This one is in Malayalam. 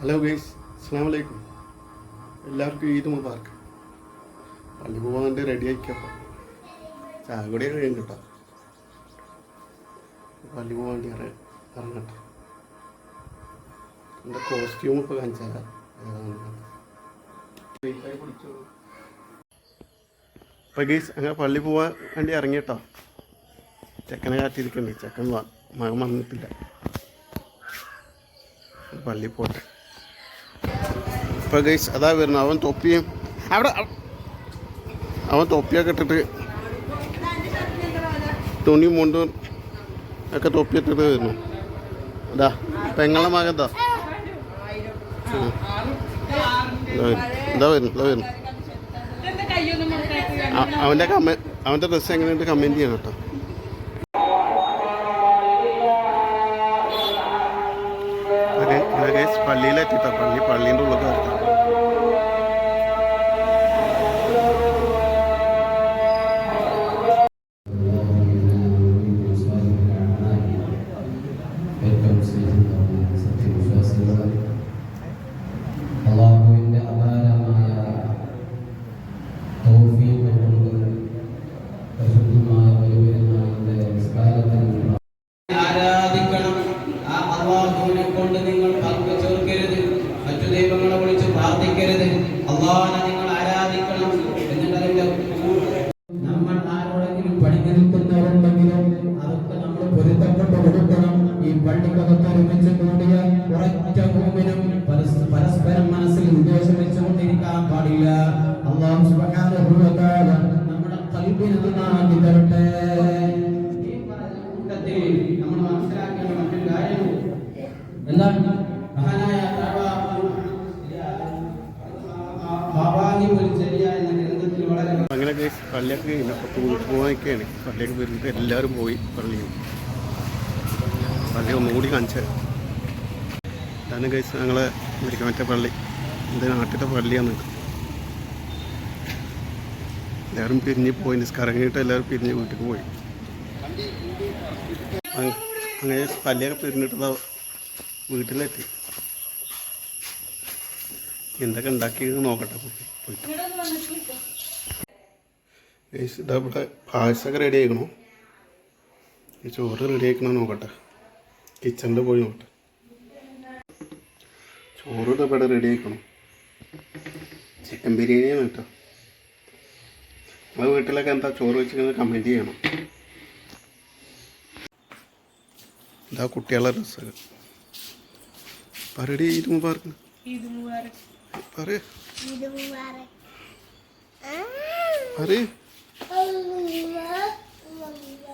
ഹലോ ഗൈസ് അസ്സാം വലൈക്കും എല്ലാവർക്കും ഈദ് മുബാർക്ക് പള്ളി പോകാൻ വേണ്ടി റെഡി ആയിക്കപ്പോൾ ചാകുടി കൂടി കഴിയും കേട്ടോ. പള്ളി ഇറ- ഇറങ്ങട്ടെ. എന്റെ കോസ്റ്റ്യൂം ഇപ്പോൾ കാണിച്ചാൽ അപ്പോൾ ഗൈസ് അങ്ങനെ പള്ളി പോകാൻ വേണ്ടി ഇറങ്ങി കേട്ടോ. ചെക്കനെ കാട്ടിയിരിക്കണ്ടേ ചെക്കൻ മകൻ വന്നിട്ടില്ല പള്ളി പോട്ടെ. ഇപ്പൊ ഗൈസ് അതാ വരുന്നത് അവൻ തൊപ്പിയും അവിടെ അവ- അവൻ തൊപ്പിയൊക്കെ ഇട്ടിട്ട് തുണി മുണ്ടും ഒക്കെ തൊപ്പി ഇട്ടിട്ട് വരുന്നു. അതാ പെങ്ങളെ മകൻ എന്താ എന്താ വരുന്നു ഇതാ വരുന്നു. അവന്റെ കമ അവന്റെ ഡ്രസ്സ് എങ്ങനെയുണ്ട് കമന്റ് ചെയ്യണം കേട്ടോ. ഗൈസ് പള്ളിയിലെത്തിട്ടോ? പള്ളി പള്ളീന്റെ ഉള്ളിൽ കയറി നിൽക്കുന്നവരുണ്ടെങ്കിലും അതൊക്കെ നമ്മൾ പൊരുത്തപ്പെട്ട് കൊടുക്കണം ഈ പള്ളിക്കകത്ത് ഒരുമിച്ച് കൂടിയ ഉറച്ച ഭൂമിനും പരസ്- പരസ്പരം മനസ്സിൽ ഉദ്ദേശം വെച്ചുകൊണ്ടിരിക്കാൻ പാടില്ല അള്ളാഹു സുബ്ഹാനഹു തആല നമ്മുടെ കൽബിനെ നന്നാക്കി തരട്ടെ നമ്മൾ മനസ്സിലാക്കേണ്ട മറ്റൊരു കാര്യം എന്താണ് മഹാനായ ബാബാഹിബുൽ ജരിയ ഗൈസ് പള്ളിയൊക്കെ കഴിഞ്ഞു അപ്പോൾ വീട്ടിൽ പോകാനൊക്കെയാണ് പള്ളിയൊക്കെ വരുന്നത് എല്ലാവരും പോയി പള്ളിയും പള്ളി ഒന്നുകൂടി കാണിച്ചു. ഇതാണ് ഗൈസ് ഞങ്ങളെ മറ്റേ പള്ളി. ഇത് നാട്ടിലത്തെ പള്ളിയാണ് എല്ലാവരും പിരിഞ്ഞ് പോയി. നിസ്കാരം കഴിഞ്ഞിട്ട് എല്ലാവരും പിരിഞ്ഞ് വീട്ടിൽ പോയി. അങ്- അങ്ങനെ പള്ളിയൊക്കെ പിരിഞ്ഞിട്ട് വീട്ടിലെത്തി. എന്തൊക്കെ ഉണ്ടാക്കി നോക്കട്ടെ പോയിട്ട് ഇതാ ഇവിടെ പായസമൊക്കെ റെഡി ആയിക്കണോ. ഈ ചോറ് റെഡി ആയിക്കണോ നോക്കട്ടെ. കിച്ചണിൽ പോയി നോക്കട്ടെ. ചോറ് ഇതവിടെ ഇവിടെ റെഡി ആയിക്കണോ ചിക്കൻ ബിരിയാണിയാണ് കേട്ടോ. നമ്മളെ വീട്ടിലൊക്കെ എന്താ ചോറ് വെച്ചിരിക്കുന്നത് കമന്റ് ചെയ്യണം. ഇതാ കുട്ടികളെ ഡ്രസ്സ് പറയടി ഇരുമ്പ് പാർക്ക് പറയ. പറയ. 嗯不玩我不